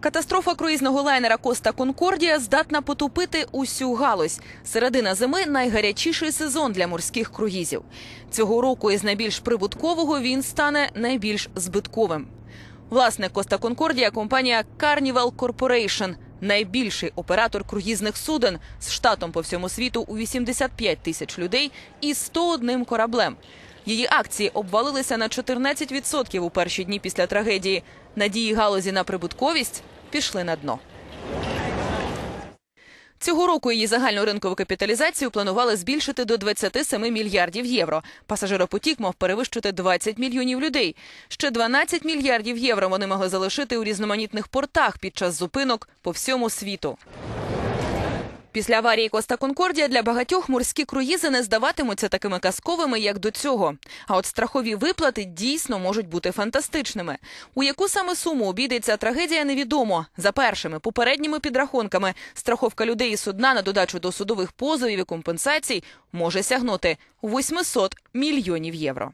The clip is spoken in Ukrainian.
Катастрофа круїзного лайнера Коста Конкордія здатна потопити усю галузь. Середина зими найгарячіший сезон для морських круїзів. Цього року із найбільш прибуткового він стане найбільш збитковим. Власник Коста Конкордія компанія Carnival Corporation – найбільший оператор круїзних суден з штатом по всьому світу у 85 тисяч людей і 101 кораблем. Її акції обвалилися на 14% у перші дні після трагедії. Надії галузі на прибутковість пішли на дно. Цього року її загальну ринкову капіталізацію планували збільшити до 27 мільярдів євро. Пасажиропотік мав перевищити 20 мільйонів людей. Ще 12 мільярдів євро вони могли залишити у різноманітних портах під час зупинок по всьому світу. Після аварії Коста Конкордія для багатьох морські круїзи не здаватимуться такими казковими, як до цього. А от страхові виплати дійсно можуть бути фантастичними. У яку саме суму обійдеться трагедія, невідомо. За першими попередніми підрахунками, страховка людей і судна на додачу до судових позовів і компенсацій може сягнути 800 мільйонів євро.